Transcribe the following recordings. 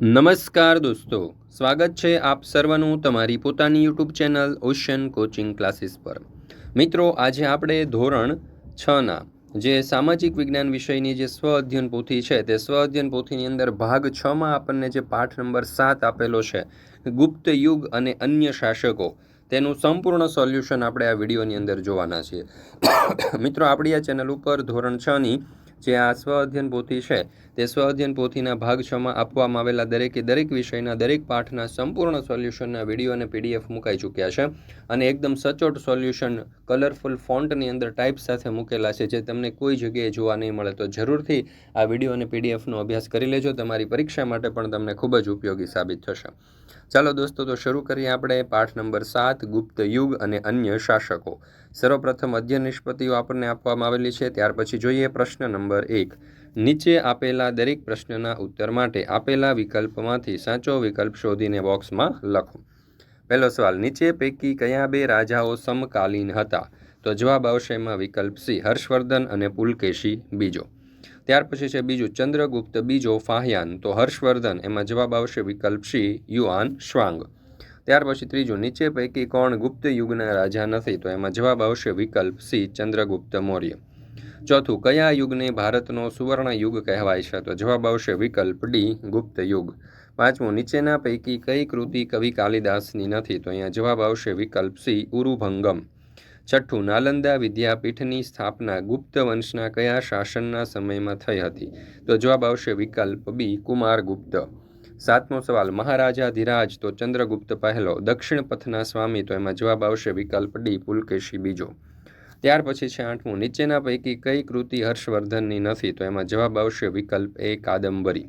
નમસ્કાર દોસ્તો, સ્વાગત છે આપ સર્વનું તમારી પોતાની YouTube channel Ocean Coaching Classes પર. મિત્રો, આજે આપણે ધોરણ છના જે સામાજિક વિજ્ઞાન વિષયની જે સ્વ અધ્યયન પોથી છે, તે સ્વ અધ્યયન પોથીની અંદર ભાગ છમાં આપણને જે પાઠ નંબર સાત આપેલો છે, ગુપ્ત યુગ અને અન્ય શાસકો, તેનું સંપૂર્ણ સોલ્યુશન આપણે આ વિડીયોની અંદર જોવાના છીએ. મિત્રો, આપણી આ ચેનલ ઉપર ધોરણ છની જે આ સ્વ અધ્યયન પોથી છે, તે સ્વ અધ્યયન પોથીના ભાગ છમાં આપવામાં આવેલા દરેકે દરેક વિષયના, દરેક પાઠના સંપૂર્ણ સોલ્યુશનના વીડિયો અને પીડીએફ મુકાઈ ચૂક્યા છે અને એકદમ સચોટ સોલ્યુશન, કલરફુલ ફોન્ટની અંદર ટાઈપ સાથે મૂકેલા છે, જે તમને કોઈ જગ્યાએ જોવા નહીં મળે તો જરૂરથી આ વીડિયો અને પીડીએફનો અભ્યાસ કરી લેજો, તમારી પરીક્ષા માટે પણ તમને ખૂબ જ ઉપયોગી સાબિત થશે. ચાલો દોસ્તો, તો શરૂ કરીએ આપણે પાઠ નંબર સાત, ગુપ્ત યુગ અને અન્ય શાસકો. સર્વપ્રથમ અધ્યયન નિષ્પત્તિઓ આપણને આપવામાં આવેલી છે. ત્યાર પછી જોઈએ પ્રશ્ન નંબર એક. નીચે આપેલા દરેક પ્રશ્નના ઉત્તર માટે આપેલા વિકલ્પમાંથી સાચો વિકલ્પ શોધીને બોક્સમાં લખો. પહેલો સવાલ, નીચે પૈકી કયા બે રાજાઓ સમકાલીન હતા? તો જવાબ આવશે એમાં વિકલ્પ સી, હર્ષવર્ધન અને પુલકેશી, બીજો. ત્યાર પછી છે બીજું, ચંદ્રગુપ્ત, બીજો, ફાહયાન. તો હર્ષવર્ધન, એમાં જવાબ આવશે વિકલ્પ સી, યુઆન શ્વાંગ. ત્યાર પછી ત્રીજું નીચે પૈકી કોણ ગુપ્ત યુગના રાજા નથી, તો એમાં જવાબ આવશે વિકલ્પ સી, ચંદ્રગુપ્ત મૌર્ય. ચોથું, કયા યુગને ભારતનો સુવર્ણ યુગ કહેવાય છે? તો જવાબ આવશે વિકલ્પ ડી, ગુપ્ત યુગ. પાંચમું, નીચેના પૈકી કઈ કૃતિ કવિ કાલિદાસની નથી, તો અહીંયા જવાબ આવશે વિકલ્પ સી, ઉરુભંગમ. છઠ્ઠું, નાલંદા વિદ્યાપીઠની સ્થાપના ગુપ્ત વંશના કયા શાસનના સમયમાં થઈ હતી? તો જવાબ આવશે વિકલ્પ બી કુમાર ગુપ્ત સાતમો સવાલ, મહારાજા ધીરાજ, તો ચંદ્રગુપ્ત પહેલો, દક્ષિણ પથના સ્વામી, તો એમાં જવાબ આવશે વિકલ્પ ડી, પુલકેશી બીજો. ત્યાર પછી છે આઠમું, નીચેના પૈકી કઈ કૃતિ હર્ષવર્ધનની નથી, તો એમાં જવાબ આવશે વિકલ્પ એ, કાદંબરી.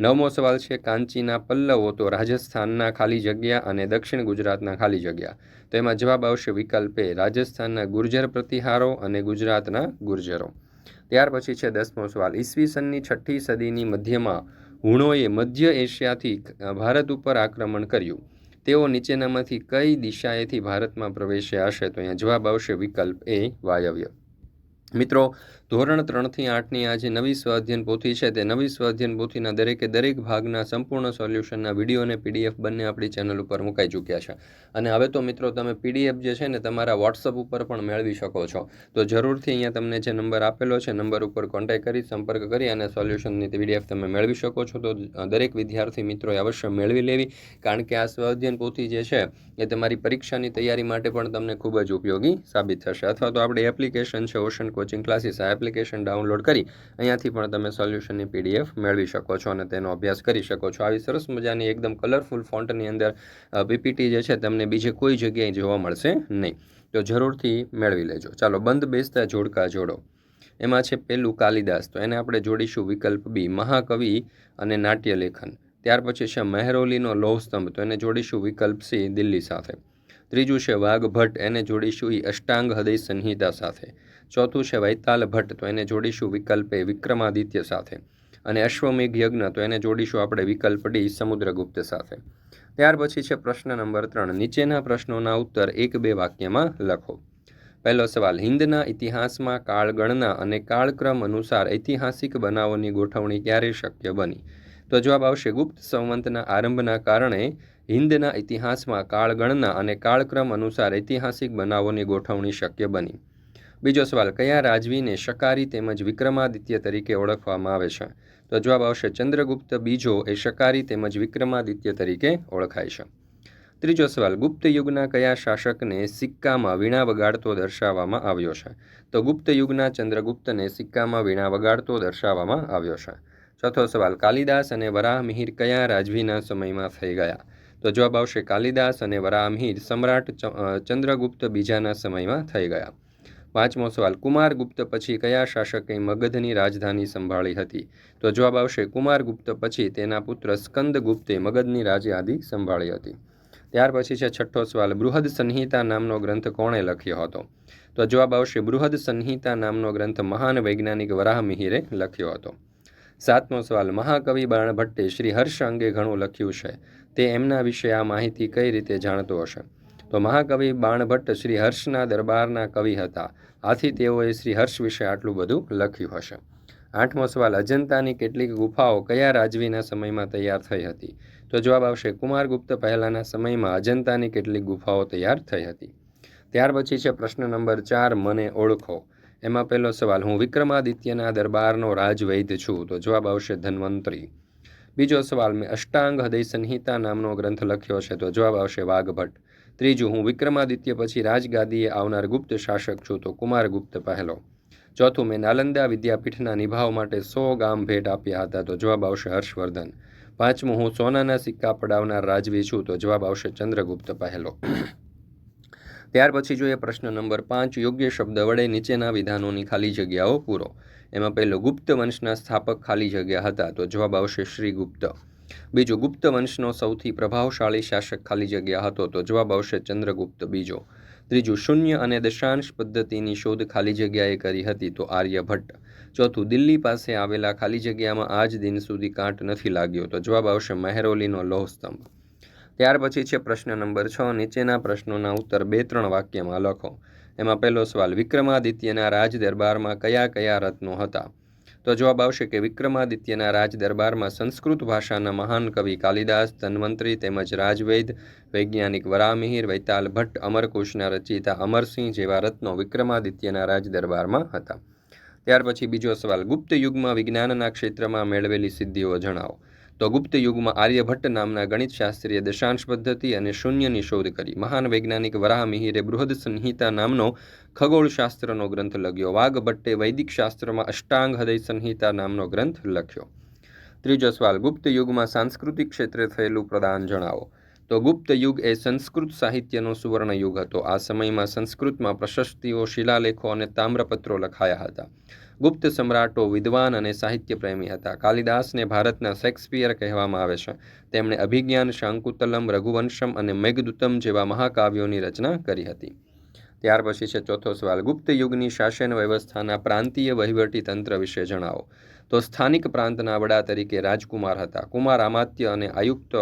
નવમો સવાલ છે, કાંચીના પલ્લવો, તો રાજસ્થાનના ખાલી જગ્યા અને દક્ષિણ ગુજરાતના ખાલી જગ્યા. તો એમાં જવાબ આવશે વિકલ્પ એ, રાજસ્થાનના ગુર્જર પ્રતિહારો અને ગુજરાતના ગુર્જરો. ત્યાર પછી છે દસમો સવાલ, ઈસવીસનની છઠ્ઠી સદીની મધ્યમાં હુણોએ મધ્ય એશિયાથી ભારત ઉપર આક્રમણ કર્યું. તેઓ નીચેનામાંથી કઈ દિશાએથી ભારતમાં પ્રવેશ્યા હશે? તો અહીંયા જવાબ આવશે વિકલ્પ એ, વાયવ્ય. મિત્રો, ધોરણ ત્રણથી આઠની આ જે નવી સ્વાધ્યન પોથી છે, તે નવી સ્વાધ્યન પોથીના દરેકે દરેક ભાગના સંપૂર્ણ સોલ્યુશનના વીડિયો અને પીડીએફ બંને આપણી ચેનલ ઉપર મુકાઈ ચૂક્યા છે. અને હવે તો મિત્રો તમે પીડીએફ જે છે ને, તમારા વોટ્સઅપ ઉપર પણ મેળવી શકો છો. તો જરૂરથી અહીંયા તમને જે નંબર આપેલો છે, નંબર ઉપર કોન્ટેક્ટ કરી, સંપર્ક કરી અને સોલ્યુશનની પીડીએફ તમે મેળવી શકો છો. તો દરેક વિદ્યાર્થી મિત્રોએ અવશ્ય મેળવી લેવી. કારણ કે આ સ્વાધ્યન પોથી જે છે, એ તમારી પરીક્ષાની તૈયારી માટે પણ તમને ખૂબ જ ઉપયોગી સાબિત થશે. અથવા તો આપણે એપ્લિકેશન છે ઓશન કોચિંગ ક્લાસીસ આ એપ્લિકેશન ડાઉનલોડ કરી અહીંયાથી પણ તમે સોલ્યુશનની પીડીએફ મેળવી શકો છો અને તેનો અભ્યાસ કરી શકો છો. આવી સરસ મજાની એકદમ કલરફુલ ફોન્ટની અંદર પીપીટી જે છે તમને બીજે કોઈ જગ્યાએ જોવા મળશે નહીં. તો જરૂરથી મેળવી લેજો. ચાલો, બંધ બેસતા જોડકા જોડો. એમાં છે પેલું કાલિદાસ. તો એને આપણે જોડીશું વિકલ્પ બી, મહાકવિ અને નાટ્ય લેખન. ત્યાર પછી છે મહેરોલીનો લોહસ્તંભ. તો એને જોડીશું વિકલ્પ સી, દિલ્હી સાથે. ત્રીજું છે વાઘ ભટ્ટ એને જોડીશું એ અષ્ટાંગ હૃદય સંહિતા સાથે. ચોથું છે વૈતાલ ભટ્ટ, તો એને જોડીશું વિકલ્પે વિક્રમાદિત્ય સાથે. અને અશ્વમેઘ યજ્ઞ, તો એને જોડીશું આપણે વિકલ્પ ડી, સમુદ્રગુપ્ત સાથે. ત્યાર પછી છે પ્રશ્ન નંબર ત્રણ. નીચેના પ્રશ્નોના ઉત્તર એક બે વાક્યમાં લખો. પહેલો સવાલ હિન્દના ઇતિહાસમાં કાળગણના અને કાળક્રમ અનુસાર ઐતિહાસિક બનાવોની ગોઠવણી ક્યારે શક્ય બની? તો જવાબ આવશે ગુપ્ત સંવંતના આરંભના કારણે હિન્દના ઇતિહાસમાં કાળગણના અને કાળક્રમ અનુસાર ઐતિહાસિક બનાવોની ગોઠવણી શક્ય બની. બીજો સવાલ, કયા રાજવીને શકારી તેમજ વિક્રમાદિત્ય તરીકે ઓળખવામાં આવે છે? તો જવાબ આવશે, ચંદ્રગુપ્ત બીજો એ શકારી તેમજ વિક્રમાદિત્ય તરીકે ઓળખાય છે. ત્રીજો સવાલ, ગુપ્ત યુગના કયા શાસકને સિક્કામાં વીણા વગાડતો દર્શાવવામાં આવ્યો છે? તો ગુપ્ત યુગના ચંદ્રગુપ્તને સિક્કામાં વીણા વગાડતો દર્શાવવામાં આવ્યો છે. ચોથો સવાલ, કાલિદાસ અને વરાહમિહિર કયા રાજવીના સમયમાં થઈ ગયા? તો જવાબ આવશે, કાલિદાસ અને વરાહમિહિર સમ્રાટ ચંદ્રગુપ્ત બીજાના સમયમાં થઈ ગયા. પાંચમો સવાલ કુમારગુપ્ત પછી કયા શાસકે મગધની રાજધાની સંભાળી હતી? તો જવાબ આવશે કુમારગુપ્ત પછી તેના પુત્ર સ્કંદગુપ્તે મગધની રાજયાદી સંભાળી હતી. ત્યાર પછી છે છઠ્ઠો સવાલ, બૃહદ સંહિતા નામનો ગ્રંથ કોણે લખ્યો હતો? તો જવાબ આવશે, બૃહદ સંહિતા નામનો ગ્રંથ મહાન વૈજ્ઞાનિક વરાહમિહિરે લખ્યો હતો. સાતમો સવાલ, મહાકવિ બાણભટ્ટે શ્રી હર્ષ અંગે ઘણું લખ્યું છે? તે એમના વિશે આ માહિતી કઈ રીતે જાણતો હશે? તો મહાકવિ બાણભટ્ટ શ્રી હર્ષના દરબારના કવિ હતા. આથી તેઓએ શ્રી હર્ષ વિશે આટલું બધું લખ્યું હશે. આઠમો સવાલ, અજંતાની કેટલીક ગુફાઓ કયા રાજવીના સમયમાં તૈયાર થઈ હતી? તો જવાબ આવશે, કુમારગુપ્ત પહેલાંના સમયમાં અજંતાની કેટલીક ગુફાઓ તૈયાર થઈ હતી. ત્યાર પછી છે પ્રશ્ન નંબર ચાર, મને ઓળખો. એમાં પહેલો સવાલ, હું વિક્રમાદિત્યના દરબારનો રાજવૈદ છું? તો જવાબ આવશે, ધન્વંતરી. બીજો સવાલ, મેં અષ્ટાંગ હૃદય સંહિતા નામનો ગ્રંથ લખ્યો છે? તો જવાબ આવશે, વાઘભટ્ટ. ત્રીજું, હું વિક્રમાદિત્ય પછી રાજગાદીએ આવનાર ગુપ્ત શાસક છું તો કુમારગુપ્ત પહેલો. ચોથું, મેં નાલંદા વિદ્યાપીઠના નિભાવ માટે સો ગામ ભેટ આપ્યા હતા તો જવાબ આવશે હર્ષવર્ધન. પાંચમું, હું સોનાના સિક્કા પડાવનાર રાજવી છું તો જવાબ આવશે ચંદ્રગુપ્ત પહેલો. ત્યાર પછી જોઈએ પ્રશ્ન નંબર પાંચ, યોગ્ય શબ્દ વડે નીચેના વિધાનોની ખાલી જગ્યાઓ પૂરો. એમાં પહેલો, ગુપ્ત વંશના સ્થાપક ખાલી જગ્યા હતા તો જવાબ આવશે શ્રીગુપ્ત. બીજું ગુપ્ત વંશનો સૌથી પ્રભાવશાળી શાસક ખાલી જગ્યા હતો, તો જવાબ આવશે ચંદ્રગુપ્ત બીજો. ત્રીજું, શૂન્ય અને દશાંશ પદ્ધતિની શોધ ખાલી જગ્યાએ કરી હતી તો આર્યભટ્ટ. ચોથું, દિલ્હી પાસે આવેલા ખાલી જગ્યામાં આજ દિન સુધી કાંટ નથી લાગ્યો, તો જવાબ આવશે મહેરોલીનો લોહ સ્તંભ ત્યાર પછી છે પ્રશ્ન નંબર છ, નીચેના પ્રશ્નોના ઉત્તર બે ત્રણ વાક્યમાં લખો. એમાં પહેલો સવાલ, વિક્રમાદિત્યના રાજ દરબારમાં કયા કયા રત્નો હતા? તો જવાબ આવશે કે વિક્રમાદિત્યના રાજ દરબારમાં સંસ્કૃત ભાષાના મહાન કવિ કાલિદાસ, ધન્વંતરી તેમજ રાજવૈદ, વૈજ્ઞાનિક વરામિહિર વૈતાલ ભટ્ટ, અમરકોશના રચયિતા અમરસિંહ જેવા રત્નો વિક્રમાદિત્યના રાજ દરબારમાં હતા. ત્યાર પછી બીજો સવાલ, ગુપ્ત યુગમાં વિજ્ઞાનના ક્ષેત્રમાં મેળવેલી સિદ્ધિઓ જણાવો. તો ગુપ્ત યુગમાં આર્યભટ્ટ નામના ગણિતશાસ્ત્રીએ દશાંશ પદ્ધતિ અને શૂન્યની શોધ કરી. મહાન વૈજ્ઞાનિક વરાહમિહિરે બૃહદ સંહિતા નામનો ખગોળશાસ્ત્રનો ગ્રંથ લખ્યો. વાઘભટ્ટે વૈદિક શાસ્ત્રમાં અષ્ટાંગ હૃદય સંહિતા નામનો ગ્રંથ લખ્યો. ત્રીજો સવાલ, ગુપ્ત યુગમાં સાંસ્કૃતિક ક્ષેત્રે થયેલું પ્રદાન જણાવો. તો ગુપ્ત યુગ એ સંસ્કૃત સાહિત્યનો સુવર્ણ યુગ હતો. આ સમયમાં સંસ્કૃતમાં પ્રશસ્તિઓ, શિલાલેખો અને તામ્રપત્રો લખાયા હતા. ગુપ્ત સમ્રાટો, વિદ્વાન અને સાહિત્ય પ્રેમી હતા. કાલિદાસને ભારતના શેક્સપિયર કહેવામાં આવે છે. તેમણે અભિજ્ઞાન, શાંકુતલમ, રઘુવંશમ અને મેઘદૂતમ જેવા મહાકાવ્યોની રચના કરી હતી. ત્યાર પછી છે ચોથો સવાલ. ગુપ્ત યુગની શાસન વ્યવસ્થાના પ્રાંતીય વહીવટી તંત્ર વિશે જણાવો. તો સ્થાનિક પ્રાંતના વડા તરીકે રાજકુમાર હતા. કુમાર આમાત્ય અને આયુક્ત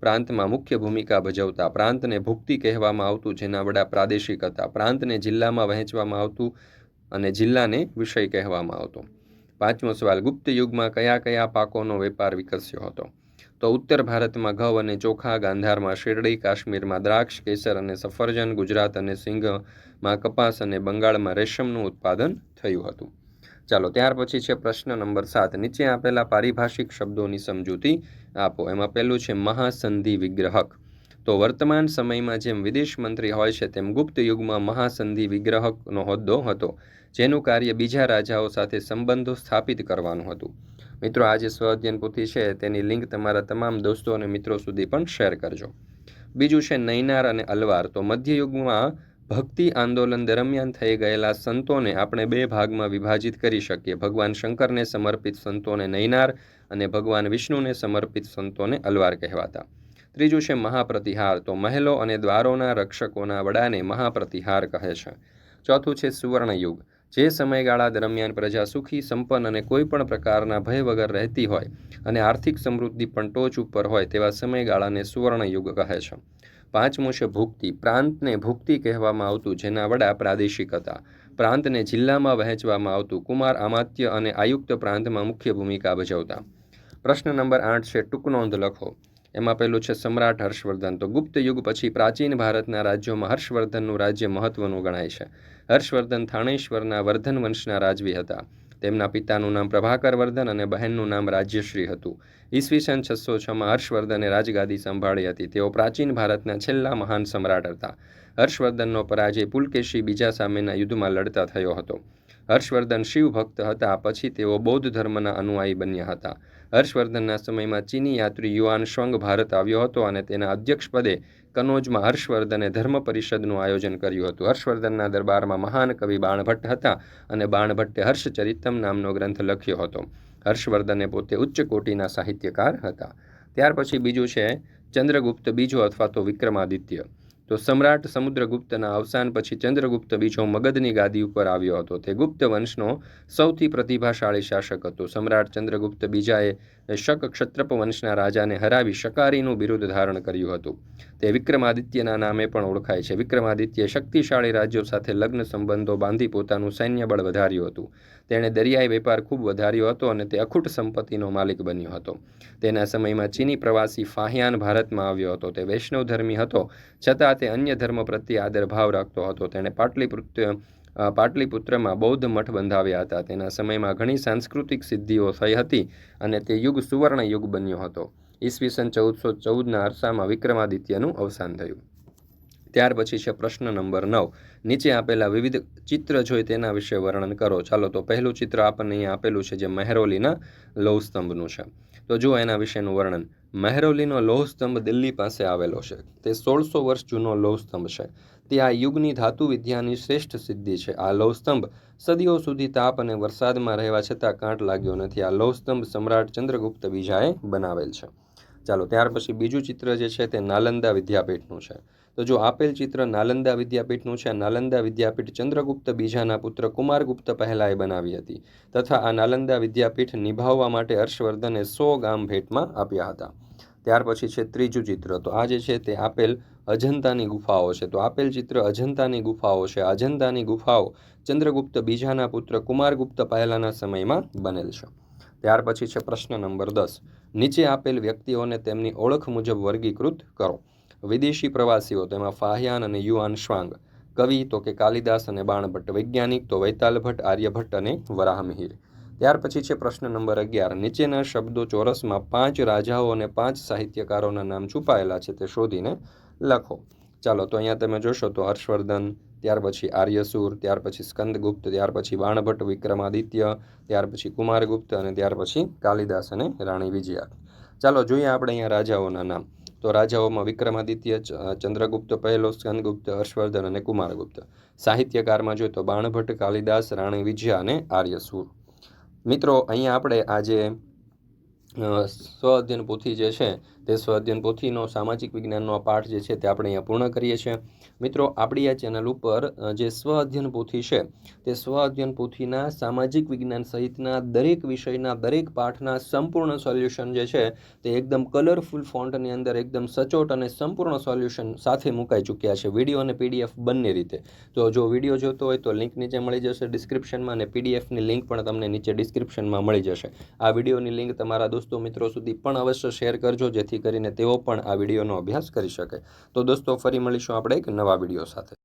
પ્રાંતમાં મુખ્ય ભૂમિકા ભજવતા. પ્રાંતને ભુક્તિ કહેવામાં આવતું, જેના વડા પ્રાદેશિક હતા. પ્રાંતને જિલ્લામાં વહેંચવામાં આવતું અને જિલ્લાને વિષય કહેવામાં આવતો. પાંચમો સવાલ, ગુપ્ત યુગમાં કયા કયા પાકોનો વેપાર વિકસ્યો હતો? તો ઉત્તર ભારતમાં ઘઉં અને ચોખા, ગાંધારમાં શેરડી, કાશ્મીરમાં દ્રાક્ષ, કેસર અને સફરજન, ગુજરાત અને સિંઘમાં કપાસ અને બંગાળમાં રેશમનું ઉત્પાદન થયું હતું. ચાલો, ત્યાર પછી છે પ્રશ્ન નંબર સાત. નીચે આપેલા પારિભાષિક શબ્દોની સમજૂતી આપો. એમાં પહેલું છે, મહાસંધિ વિગ્રહક. તો વર્તમાન સમયમાં જેમ વિદેશ મંત્રી હોય છે, તેમ ગુપ્ત યુગમાં મહાસંધિ વિગ્રહકનો હોદ્દો હતો, જેનું કાર્ય બીજા રાજાઓ સાથે સંબંધો સ્થાપિત કરવાનું હતું. મિત્રો, આ જે સ્વ અધ્યયન પોથી છે, તેની લિંક તમારા તમામ દોસ્તો અને મિત્રો સુધી પણ શેર કરજો. બીજું છે, નૈનાર અને અલવાર. તો મધ્યયુગમાં ભક્તિ આંદોલન દરમિયાન થઈ ગયેલા સંતોને આપણે બે ભાગમાં વિભાજિત કરી શકીએ. ભગવાન શંકરને સમર્પિત સંતોને નૈનાર અને ભગવાન વિષ્ણુને સમર્પિત સંતોને અલવાર કહેવાતા. ત્રીજું છે મહાપ્રતિહાર. તો મહેલો અને દ્વારોના રક્ષકોના વડાને મહાપ્રતિહાર કહે છે. ચોથું છે સુવર્ણયુગ. જે સમયગાળા દરમિયાન પ્રજા સુખી, સંપન્ન અને કોઈ પણ પ્રકારના ભય વગર રહેતી હોય અને આર્થિક સમૃદ્ધિ પણ ટોચ ઉપર હોય તેવા સમયગાળાને સુવર્ણયુગ કહે છે. પાંચમું છે ભુક્તિ. પ્રાંતને ભુક્તિ કહેવામાં આવતું જેના વડા પ્રાદેશિક હતા. પ્રાંતને જિલ્લામાં વહેંચવામાં આવતું કુમાર, આમાત્ય અને આયુક્ત પ્રાંતમાં મુખ્ય ભૂમિકા ભજવતા. પ્રશ્ન નંબર આઠ છે ટૂંકનોંધ લખો. એમાં પહેલું છે સમ્રાટ હર્ષવર્ધન. તો ગુપ્ત યુગ પછી પ્રાચીન ભારતના રાજ્યોમાં હર્ષવર્ધનનું રાજ્ય મહત્વનું ગણાય છે. હર્ષવર્ધન થાણેશ્વરના વર્ધન વંશના રાજવી હતા. તેમના પિતાનું નામ પ્રભાકર વર્ધન અને બહેનનું નામ રાજ્યશ્રી હતું. ઈસવીસન છસો છમાં હર્ષવર્ધને રાજગાદી સંભાળી હતી. તેઓ પ્રાચીન ભારતના છેલ્લા મહાન સમ્રાટ હતા. હર્ષવર્ધનનો પરાજય પુલકેશી બીજા સામેના યુદ્ધમાં લડતા થયો હતો. હર્ષવર્ધન શિવ ભક્ત હતા. પછી તેઓ બૌદ્ધ ધર્મના અનુયાયી બન્યા હતા. હર્ષવર્ધનના સમયમાં ચીની યાત્રી યુવાન શ્વંગ ભારત આવ્યો હતો અને તેના અધ્યક્ષપદે કનોજમાં હર્ષવર્ધને ધર્મ પરિષદનું આયોજન કર્યું હતું. હર્ષવર્ધનના દરબારમાં મહાન કવિ બાણભટ્ટ હતા અને બાણભટ્ટે હર્ષચરિતમ નામનો ગ્રંથ લખ્યો હતો. હર્ષવર્ધને પોતે ઉચ્ચ કોટીના સાહિત્યકાર હતા. ત્યાર પછી બીજું છે ચંદ્રગુપ્ત બીજો અથવા તો વિક્રમાદિત્ય. તો સમ્રાટ સમુદ્રગુપ્તના અવસાન પછી ચંદ્રગુપ્ત બીજો મગધની ગાદી ઉપર આવ્યો હતો. તે ગુપ્ત વંશનો સૌથી પ્રતિભાશાળી શાસક હતો. સમ્રાટ ચંદ્રગુપ્ત બીજાએ શક ક્ષત્રપ વંશના રાજાને હરાવી શકારીનું બિરુદ ધારણ કર્યું હતું. તે વિક્રમાદિત્યના નામે પણ ઓળખાય છે. વિક્રમાદિત્ય શક્તિશાળી રાજ્યો સાથે લગ્ન સંબંધો બાંધી પોતાનું સૈન્ય બળ વધાર્યું હતું. તેણે દરિયાઈ વેપાર ખૂબ વધાર્યો હતો અને તે અખૂટ સંપત્તિનો માલિક બન્યો હતો. તેના સમયમાં ચીની પ્રવાસી ફાહિયાન ભારતમાં આવ્યો હતો. તે વૈષ્ણવ ધર્મી હતો. છતાં તે અન્ય ધર્મ પ્રત્યે આદરભાવ રાખતો હતો. તેણે પાટલીપુત્ર પાટલીપુત્રમાં બૌદ્ધ મઠ બંધાવ્યા હતા. તેના સમયમાં ઘણી સાંસ્કૃતિક સિદ્ધિઓ થઈ હતી અને તે યુગ સુવર્ણ યુગ બન્યો હતો. ઈસવીસન ચૌદસો ચૌદના અરસામાં વિક્રમાદિત્યનું અવસાન થયું. ત્યાર પછી છે પ્રશ્ન નંબર નવ. નીચે આપેલા વિવિધ ચિત્ર જોઈ તેના વિશે વર્ણન કરો. ચાલો તો પહેલું ચિત્ર આપણને અહીંયા આપેલું છે જે મહેરોલીના લોહસ્તંભનું છે. તો જુઓ એના વિશેનું વર્ણન. મહેરોલીનો લોહસ્તંભ દિલ્હી પાસે આવેલો છે. તે સોળસો વર્ષ જૂનો લોહસ્તંભ છે. તે આ યુગની ધાતુ વિદ્યાની શ્રેષ્ઠ સિદ્ધિ છે. આ લોહ સદીઓ સુધી તાપ અને વરસાદમાં રહેવા છતાં કાંટ લાગ્યો નથી. આ લોહ સ્તંભ સમ્રાટ ચંદ્રગુપ્ત બીજાએ બનાવેલ છે. ચાલો, ત્યાર પછી બીજું ચિત્ર જે છે તે નાલંદા વિદ્યાપીઠનું છે. તો જો આપેલ ચિત્ર નાલંદા વિદ્યાપીઠનું છે, નાલંદા વિદ્યાપીઠ ચંદ્રગુપ્ત બીજાના પુત્ર કુમારગુપ્ત પહેલાએ બનાવી હતી તથા આ નાલંદા વિદ્યાપીઠ નિભાવવા માટે હર્ષવર્ધને સો ગામ ભેટમાં આપ્યા હતા. ત્યાર પછી છે ત્રીજું ચિત્ર. તો આ જે છે તે આપેલ અજંતાની ગુફાઓ છે. તો આપેલ ચિત્ર અજંતાની ગુફાઓ છે. અજંતાની ગુફાઓ ચંદ્રગુપ્ત બીજાના પુત્ર કુમારગુપ્ત પહેલાના સમયમાં બનેલ છે. ત્યાર પછી છે પ્રશ્ન નંબર દસ. નીચે આપેલ વ્યક્તિઓને તેમની ઓળખ મુજબ વર્ગીકૃત કરો. વિદેશી પ્રવાસીઓ તેમાં ફાહિયાન અને યુઆન શ્વાંગ. કવિ તો કે કાલિદાસ અને બાણભટ્ટ. વૈજ્ઞાનિક તો વૈતાલ ભટ્ટ આર્યભટ્ટ અને વરાહમિહિર. ત્યાર પછી છે પ્રશ્ન નંબર અગિયાર. નીચેના શબ્દો ચોરસમાં પાંચ રાજાઓ અને પાંચ સાહિત્યકારોના નામ છુપાયેલા છે તે શોધીને લખો. ચાલો, તો અહીંયા તમે જોશો તો હર્ષવર્ધન, ત્યાર પછી આર્યસુર, ત્યાર પછી સ્કંદગુપ્ત, ત્યાર પછી બાણભટ્ટ વિક્રમાદિત્ય, ત્યાર પછી કુમારગુપ્ત અને ત્યાર પછી કાલિદાસ અને રાણી વિજયા. ચાલો, જોઈએ આપણે અહીંયા રાજાઓના નામ. તો રાજાઓમાં વિક્રમાદિત્ય ચંદ્રગુપ્ત પહેલો, સ્કંદગુપ્ત, હર્ષવર્ધન અને કુમારગુપ્ત. સાહિત્યકારમાં જોઈએ તો બાણભટ્ટ કાલિદાસ, રાણી વિજયા અને આર્યસુર. મિત્રો અહીંયા આપણે આજે સ્વ અધ્યયન પોથી જે છે તે સ્વ અધ્યયન પોથીનો, સામાજિક વિજ્ઞાનનો પાઠ જે છે તે આપણે અહીંયા પૂર્ણ કરીએ છીએ. મિત્રો, આપણી આ ચેનલ ઉપર જે સ્વ અધ્યયન પોથી છે, તે સ્વ અધ્યયન પોથીના સામાજિક વિજ્ઞાન સહિતના દરેક વિષયના દરેક પાઠના સંપૂર્ણ સોલ્યુશન જે છે તે એકદમ કલરફુલ ફોન્ટની અંદર એકદમ સચોટ અને સંપૂર્ણ સોલ્યુશન સાથે મુકાઈ ચૂક્યા છે. વીડિયો અને પીડીએફ બંને રીતે. તો જો વીડિયો જોતો હોય તો લિંક નીચે મળી જશે ડિસ્ક્રિપ્શનમાં અને પીડીએફની લિંક પણ તમને નીચે ડિસ્ક્રિપ્શનમાં મળી જશે. આ વિડીયોની લિંક તમારા દોસ્તો મિત્રો સુધી પણ અવશ્ય શેર કરજો જેથી કરીને તેઓ પણ આ વિડીયોનો અભ્યાસ કરી શકે. તો દોસ્તો, ફરી મળીશું આપણે એક નવા વીડિયો સાથે.